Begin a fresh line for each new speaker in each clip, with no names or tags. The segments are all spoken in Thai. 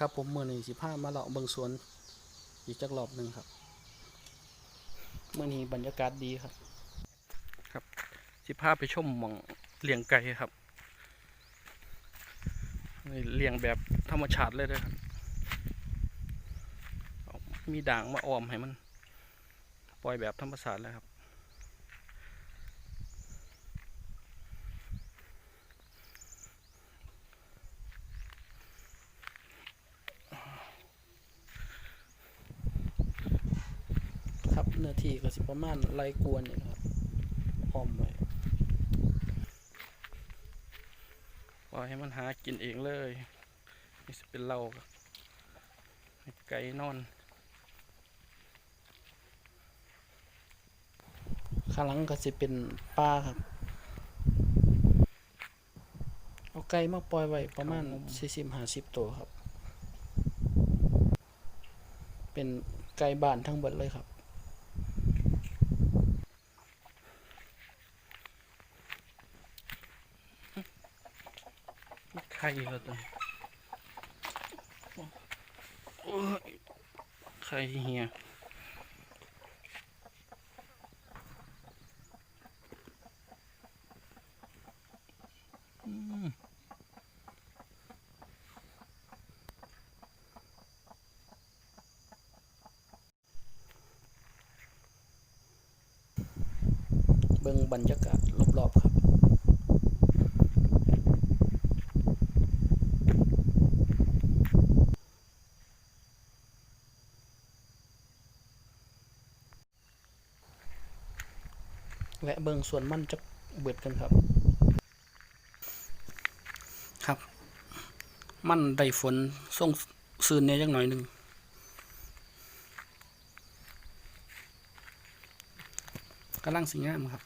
ครับผมมือหนึ่งสิบห้ามาเลาะเบิงสวน อีกจักรอบหนึ่งครับเมื่อนี้บรรยากาศดีครับ ครับ สิพาไปชมหม่องเลี้ยงไก่ครับเลี้ยงแบบธรรมชาติเลยนะครับ มีด่างมาอ้อมให้มัน ปล่อยแบบธรรมชาติเลยครับ นื้อที่ก็สิประมาณไรกวนนี่นะครับอ้อมไว้ปล่อยให้มันหากินเองเลย นี่จะเป็นเราให้ไก่นอนข้างหลังก็จะเป็นปลาครับ เอาไก่มาปล่อยไว้ประมาณสี่สิบห้าสิบตัวครับ เป็นไก่บ้านทั้งหมดเลยครับ ไข่ครับตัวไข่เหียเบิ่งบรรยากาศรอบๆครับ แวะเบิงสวนมันจะเบิดกันครับ ครับ มันได้ฝนส่งซืนเนี่ยจักหน่อยหนึ่งกำลังสิงามครับ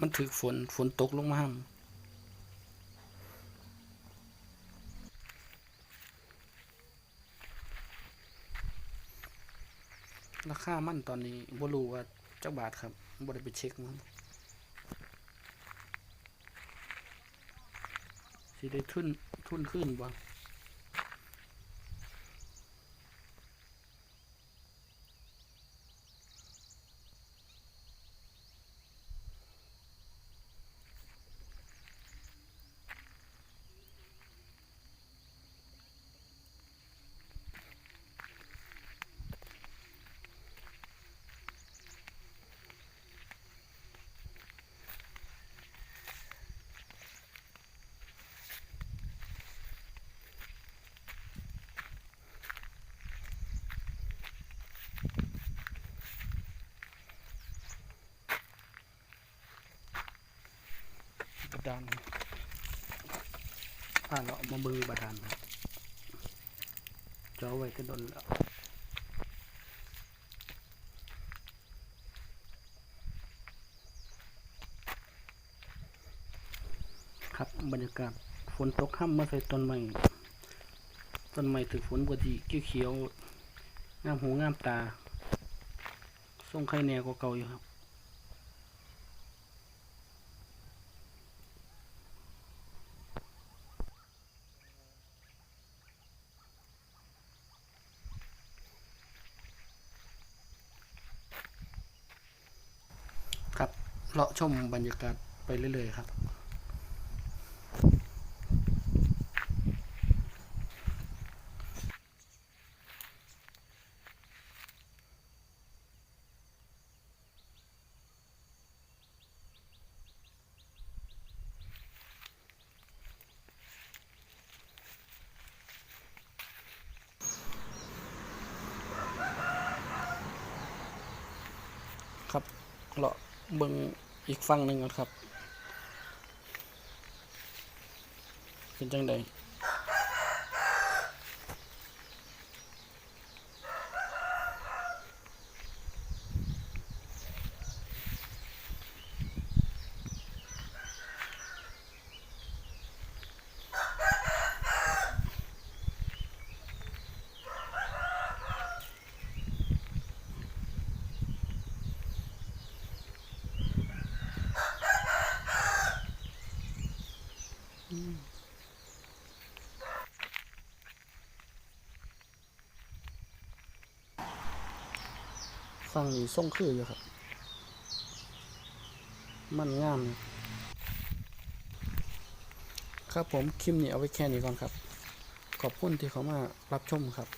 มันถือฝนฝนตกลงมาห้ามราคามันตอนนี้บ่รู้ว่าจักบาทครับบ่ได้ไปเช็คมัน ที่ได้ทุนทุนขึ้นบ่ บาดาลอ่าเราเอามาเบิ่งบาดาลครับจอไว้ก็โดนแล้วครับบรรยากาศฝนตกค่ำมมาใส่ต้นไม้ต้นไม้ถือฝนปกติเขียวๆงามหูงามตาส่งไข่แนวกว่าเก่าอยู่ครับ ครับ เลาะชมบรรยากาศไปเรื่อยๆครับครับเลาะเบิ่ง อีกฝั่งหนึ่งก่อนครับ เป็นจังใด ฟังนี้ส่งคืออยู่ครับ มันงามครับผมคลิปนี้เอาไว้แค่นี้ก่อนครับ ขอบคุณที่เขามารับชมครับ